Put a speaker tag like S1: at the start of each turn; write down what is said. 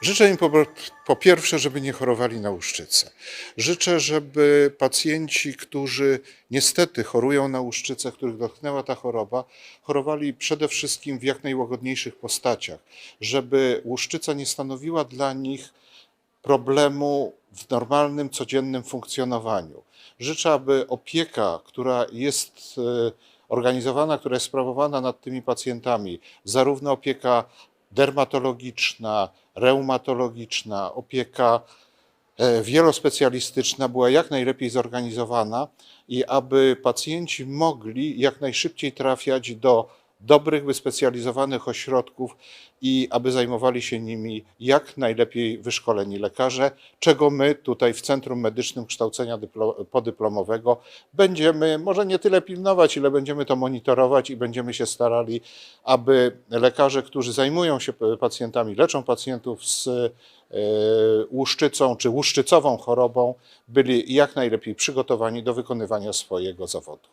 S1: Życzę im po, po pierwsze, żeby nie chorowali na łuszczycę. Życzę, żeby pacjenci, którzy niestety chorują na łuszczycę, których dotknęła ta choroba, chorowali przede wszystkim w jak najłagodniejszych postaciach, żeby łuszczyca nie stanowiła dla nich problemu w normalnym, codziennym funkcjonowaniu. Życzę, aby opieka, która jest e, organizowana, która jest sprawowana nad tymi pacjentami, zarówno opieka dermatologiczna, reumatologiczna, opieka e, wielospecjalistyczna była jak najlepiej zorganizowana i aby pacjenci mogli jak najszybciej trafiać do dobrych, wyspecjalizowanych ośrodków i aby zajmowali się nimi jak najlepiej wyszkoleni lekarze, czego my tutaj w Centrum Medycznym Kształcenia Dyplo- Podyplomowego będziemy może nie tyle pilnować, ile będziemy to monitorować i będziemy się starali, aby lekarze, którzy zajmują się pacjentami, leczą pacjentów z e, łuszczycą czy łuszczycową chorobą, byli jak najlepiej przygotowani do wykonywania swojego zawodu.